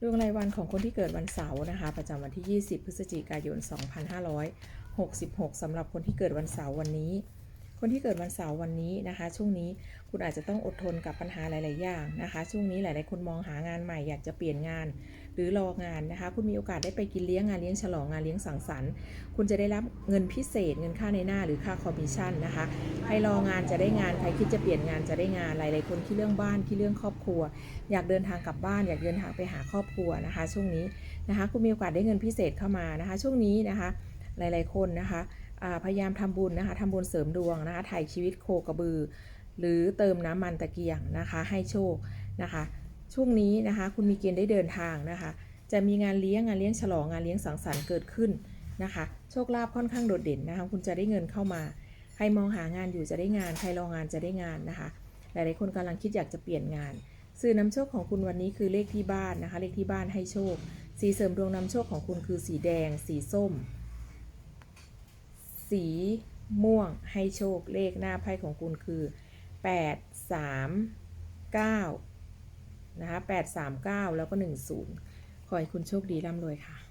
ดวงรายวันของคนที่เกิดวันเสาร์นะคะ ประจำวันที่ 20 พฤศจิกายน 2566 สำหรับคนที่เกิดวันเสาร์วันนี้ คนที่เกิดวันเสาร์วันนี้นะคะ ช่วงนี้คุณอาจจะต้องอดทนกับปัญหาหลาย ๆ อย่างนะคะ ช่วงนี้หลาย ๆ คนมองหางานใหม่อยากจะเปลี่ยนงาน หรือรองานนะคะ คุณมีโอกาสได้ไปกินเลี้ยงงานเลี้ยงฉลองงานเลี้ยงสังสรรค์ คุณจะได้รับเงินพิเศษ เงินค่าในหน้าหรือค่าคอมมิชชั่นนะคะใครรองานจะได้งานใครคิดจะเปลี่ยนงานจะได้งานหลาย ๆ คนที่เรื่องบ้านที่เรื่องครอบครัว อยากเดินทางกลับบ้าน อยากเดินทางไปหาครอบครัวนะคะ ช่วงนี้นะคะ คุณมีโอกาสได้เงินพิเศษเข้ามานะคะ ช่วงนี้นะคะ หลาย ๆ คนนะคะ พยายามทำบุญนะคะทำบุญเสริมดวงนะคะถ่ายชีวิตโคกระบือ หรือเติมน้ำมันตะเกียงนะคะให้โชคนะคะ ช่วงนี้นะคะคุณมีเกณฑ์ได้เดินทางนะคะ จะมีงานเลี้ยงงานเลี้ยงฉลองงานเลี้ยงสังสรรค์เกิดขึ้นนะคะ โชคลาภค่อนข้างโดดเด่นนะคะ คุณจะได้เงินเข้ามา ใครมองหางานอยู่จะได้งาน ใครรองานจะได้งานนะคะ หลายๆคนกำลังคิดอยากจะเปลี่ยนงาน สื่อนำโชคของคุณวันนี้คือเลขที่บ้านนะคะ เลขที่บ้านให้โชค สีเสริมดวงนำโชคของคุณคือสีแดง สีส้ม สีม่วงให้โชคเลขหน้าไพ่ของคุณคือ 8 3 9 นะคะ 8 3 9 แล้วก็ 10 ขอให้คุณโชคดีร่ำรวยค่ะ